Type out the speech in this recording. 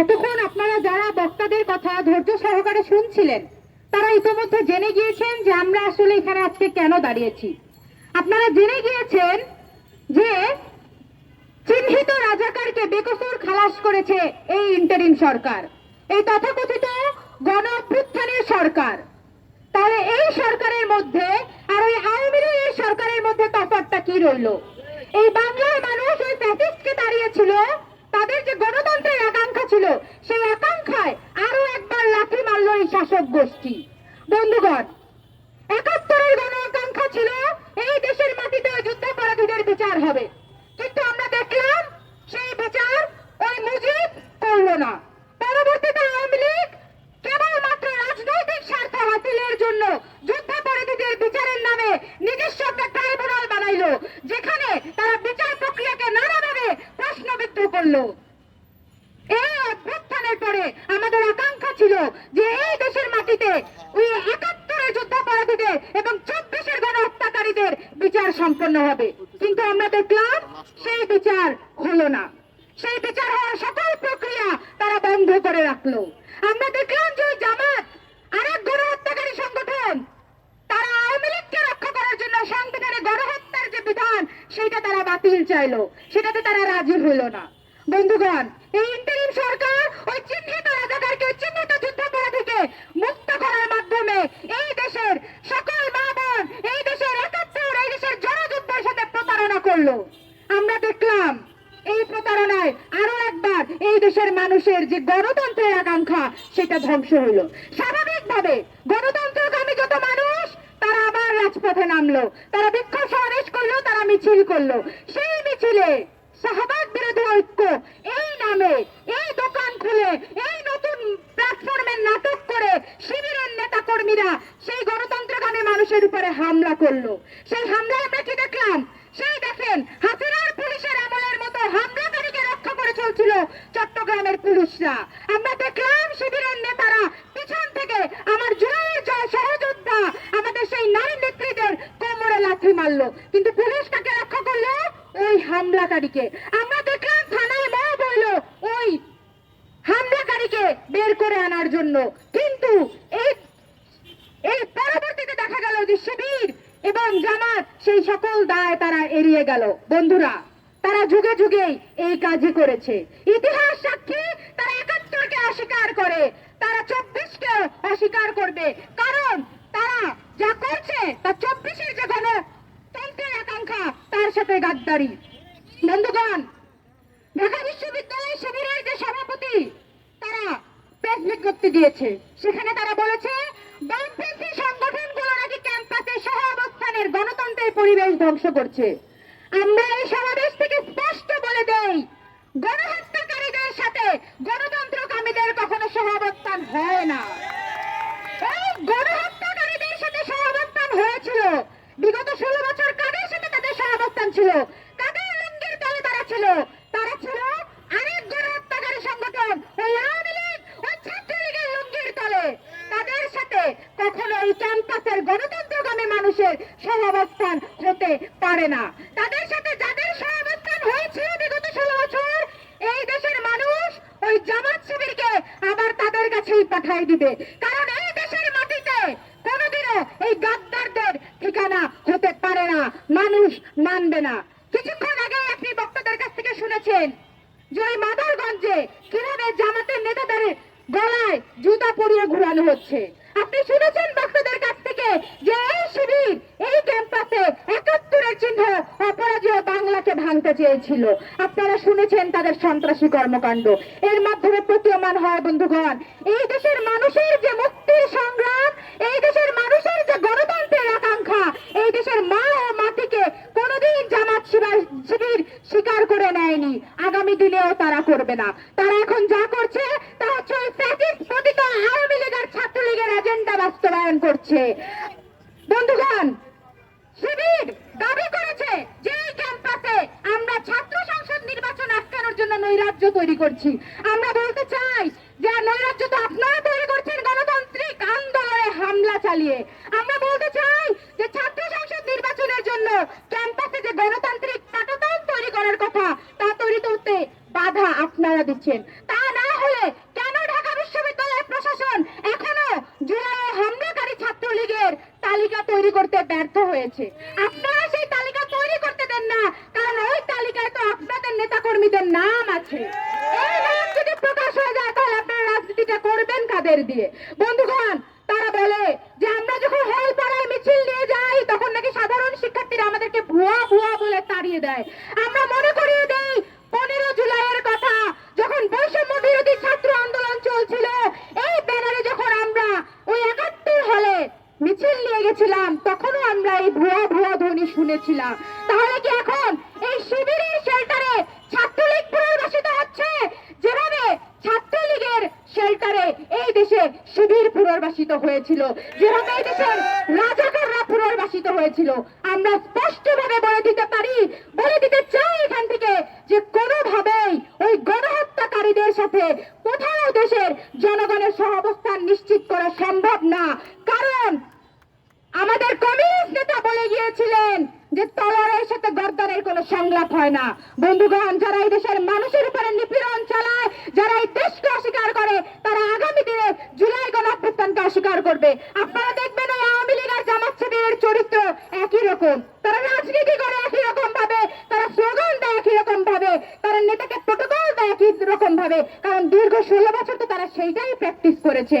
এতক্ষণ আপনারা যারা বক্তাদের কথা ধৈর্য সহকারে শুনছিলেন, তারা ইতিমধ্যে জেনে গিয়েছেন যে আমরা আসলে এখানে আজকে কেন দাঁড়িয়েছি। আপনারা জেনে গিয়েছেন যে চিহ্নিত রাজাকারকে বেকসুর খালাস করেছে এই ইন্টারিম সরকার। এই তথাকথিত গণ সরকার। তাহলে এই সরকারের মধ্যে আর ওই আওয়ামী লীগের সরকারের মধ্যে তফাৎটা কি রইল? এই বাংলার মানুষ ওই প্যাসিস্টকে দাঁড়িয়েছিল তাদের যে গণতন্ত্রের আকাঙ্ক্ষা ছিল, সেই আকাঙ্ক্ষায় আরও একবার লাঠি মারল এই শাসক গোষ্ঠী। বন্ধুগণ, একাত্তরের গণ আকাঙ্ক্ষা ছিল, এই দেশের মাটিতে যুদ্ধাপরাধীদের বিচার হবে কিন্তু আমরা দেখলাম সেই বিচার ওই মুজিব করল না পরবর্তীতে আওয়ামী লীগ কেবলমাত্র রাজনৈতিক স্বার্থ হাসিলের জন্য যুদ্ধাপরাধীদের বিচারের নামে নিজস্ব একটা ট্রাইব্যুনাল বানাইলো যেখানে তারা বিচার প্রক্রিয়াকে নানাভাবে প্রশ্নবিদ্ধ করল এই অভ্যুত্থানের পরে আমাদের আকাঙ্ক্ষা ছিল যে এই দেশের মাটিতে ওই একাত্তরের যুদ্ধাপরাধীদের এবং চব্বিশের গণ হত্যাকারীদের বিচার সম্পন্ন হবে। কিন্তু আমরা দেখলাম সেই বিচার হলো না। সেই বিচার হওয়ার সকল প্রক্রিয়া তারা বন্ধ করে রাখল। আমরা দেখলাম যে জামাত আরেক গণহত্যাকারী সংগঠন, তারা আওয়ামী লীগকে রক্ষা করার জন্য সংবিধানে গণহত্যার যে বিধান, সেটা তারা বাতিল চাইলো। সেটাতে তারা রাজি হলো না। বন্ধুগণ, এই ইন্টারিম সরকার ওই চিহ্নিত রাজাকারকে চিহ্নিত যুদ্ধাপরাধীকে মুক্ত করার মাধ্যমে এই দেশের সকল মা বোন, এই দেশের একাত্তর, এই দেশের জনযুদ্ধের সাথে প্রতারণা করল। আমরা দেখলাম এই প্রতারণায় আরও একবার এই দেশের মানুষের যে গণতন্ত্রের আকাঙ্ক্ষা, সেটা ধ্বংস হলো। স্বাভাবিকভাবে গণতন্ত্রগামী যত মানুষ, তারা আবার রাজপথে নামলো। তারা বিক্ষোভ সমাবেশ করল, তারা মিছিল করল। সেই মিছিলে শাহবাগ বিরোধী ঐক্য। এই নামে এই দোকান খুলে, এই নতুন প্ল্যাটফর্মের নাটক করে শিবিরের নেতা কর্মীরা সেই গণতন্ত্রগামী মানুষের উপরে হামলা করল। সেই হামলায় আমরা কি দেখলাম? সেই দেখেন, হাসিনার পুলিশের আমলের মতো হামলাকারীকে রক্ষা করে চলছিল চট্টগ্রামের পুলিশরা। আমরা দেখলাম শিবিরের নেতারা পিছন থেকে আমার জয়ের জয় সহযোদ্ধা আমাদের সেই নারী নেত্রীদের কোমরে লাথি মারলো কিন্তু পুলিশ কাকে রক্ষা করল ওই হামলাকারীকে। আমরা দেখলাম থানায় মা বলল ওই হামলাকারীকে বের করে আনার জন্য। কিন্তু এই এই পরবর্তীতে দেখা গেল যে শিবির এবং জামাত সেই সকল দায় তারা এড়িয়ে গেল। বন্ধুরা, তারা যুগে যুগেই এই কাজই করেছে। ইতিহাস সাক্ষী, তারা একাত্তরকে অস্বীকার করে, তারা চব্বিশকে অস্বীকার করবে। কারণ তারা যা করছে, তা চব্বিশের যে গণতন্ত্রের আকাঙ্ক্ষা, তার সাথে গাদ্দারি। বন্ধুগণ ঢাকা বিশ্ববিদ্যালয় শিবিরের যে সভাপতি, তারা প্রেস বিজ্ঞপ্তি দিয়েছে সেখানে তারা বলেছে, বামপন্থী সংগঠনগুলো নাকি ক্যাম্পাসে সহ অবস্থানের গণতন্ত্রের পরিবেশ ধ্বংস করছে। আমরা এই সমাবেশ থেকে স্পষ্ট বলে দেই, গণহত্যাকারীদের সাথে গণতন্ত্রকামীদের কখনো সহাবস্থান হয় না। এই গণহত্যাকারীদের সাথে সহাবস্থান হয়েছিল। বিগত ষোলো বছর কাদের সাথে তাদের সহাবস্থান ছিল কাদের লুঙ্গির তলে তারা ছিল তারা ছিল আরেক গণহত্যাকারী সংগঠন ওই আওয়ামী লীগ ওই ছাত্রলীগের লুঙ্গির তলে তাদের সাথে কখনো এই ক্যাম্পাসের গণতন্ত্রগামী মানুষের সহাবস্থান হতে পারে না তাদের সাথে যাদের সহাবস্থান হয়েছিল বিগত ষোলো বছর এই দেশের মানুষ ওই জামাত শিবিরকে আবার তাদের পাঠাই দিবে। কারণ এই দেশের মাটিতে কোনোদিনও এই গাদ্দারদের ঠিকানা হতে পারে না। মানুষ মানবে না। কিছুক্ষণ আগে আপনি বক্তাদের কাছ থেকে শুনেছেন যে ওই মাদারগঞ্জে কীভাবে জামাতের নেতাদের গলায় জুতা পরিয়ে ঘুরানো হচ্ছে। আপনি শুনেছেন বক্তাদের কাছ থেকে যে এই শিবির, এই ক্যাম্পাসে ভাঙতে চেয়েছিল। আপনারা শুনেছেন তাদের সন্ত্রাসী কর্মকাণ্ড। এর মাধ্যমে প্রতীয়মান হয়, বন্ধুগণ, এই দেশের মানুষের যে মুক্তির সংগ্রাম, এই দেশের মানুষের যে গণতন্ত্রের আকাঙ্ক্ষা, এই দেশের মা ও মাটিকে কোনোদিন জামাত শিবা- শিবির স্বীকার করে নেয়নি। আগামী দিনেও তারা করবে না। তারা এখন যা করছে, তা হচ্ছে ওই ফ্যাসিস্ট পতিত আওয়ামী লীগের ছাত্রলীগের এজেন্ডা বাস্তবায়ন করছে। বন্ধুগণ শিবির দাবি করেছে যে এই ক্যাম্পাসে আমরা ছাত্র সংসদ নির্বাচন আটকানোর জন্য নৈরাজ্য তৈরি করছি। আমরা বলতে চাই যে নৈরাজ্য তো আপনারা তৈরি করছেন গণতান্ত্রিক আন্দোলনে হামলা চালিয়ে, আমরা বলতে চাই যে ছাত্র সংসদ নির্বাচনের জন্য ক্যাম্পাসে যে গণতান্ত্রিক পাটাতন তৈরি করার কথা, তা তৈরি করতে বাধা আপনারা দিচ্ছেন। তা না হলে কেন ঢাকা বিশ্ববিদ্যালয়ের প্রশাসন এখনও জুলাই হামলাকারী ছাত্রলীগের তালিকা তৈরি করতে ব্যর্থ হয়েছে? আপনারা সেই তালিকা তৈরি করতে দেন না, কারণ ওই তালিকায় তো আপনাদের নেতাকর্মীদের নাম আছে এই নাম যদি প্রকাশ হয়ে যায় তাহলে আপনারা রাজনীতিটা করবেন দিয়ে। বন্ধুগণ, তারা বলে যে আমরা যখন হল পাড়ায় মিছিল নিয়ে যাই, তখন নাকি সাধারণ শিক্ষার্থীরা আমাদেরকে ভুয়া ভুয়া বলে তাড়িয়ে দেয়। আমরা মনে করিয়ে দেই, পনেরো জুলাইয়ের কথা, যখন বৈষম্য বিরোধী ছাত্র আন্দোলন চলছিল, এই ব্যানারে যখন আমরা ওই একাত্তর হলে মিছিল নিয়ে গেছিলাম, তখনও আমরা এই ভুয়া ভুয়া ধ্বনি শুনেছিলাম। তাহলে কি এখন এই শিবিরের শেল্টারে এই দেশে শিবির পুনর্বাসিত হয়েছিল। যেভাবে এই দেশের রাজাকাররা পুনর্বাসিত হয়েছিল। আমরা স্পষ্টভাবে বলে দিতে পারি, বলে দিতে চাই এখান থেকে যে কোনোভাবেই ওই গণহত্যাকারীদের সাথে কোথাও দেশের জনগণের সহাবস্থান নিশ্চিত করা সম্ভব না। কারণ আমাদের কমিউনিস্ট নেতা বলে গিয়েছিলেন যে তলোয়ারের সাথে গর্দানের কোনো সংলাপ হয় না। বন্ধুগণ, যারা এই দেশের মানুষের উপরে নিপীড়ন চালায়, যারা এই দেশকে অস্বীকার করে, তারা আগামী দিনে জুলাই গণ অভ্যুত্থানকে অস্বীকার করবে। আপনারা দেখবেন ওই আওয়ামী লীগ আর জামাত চরিত্র একই রকম। তারা রাজনীতি করে একই রকম ভাবে, তারা স্লোগান দেয় একই রকম ভাবে, তারা নেতাকে প্রোটোকল দেয় একই রকম ভাবে, কারণ দীর্ঘ ষোলো বছর তো তারা সেইটাই প্র্যাকটিস করেছে।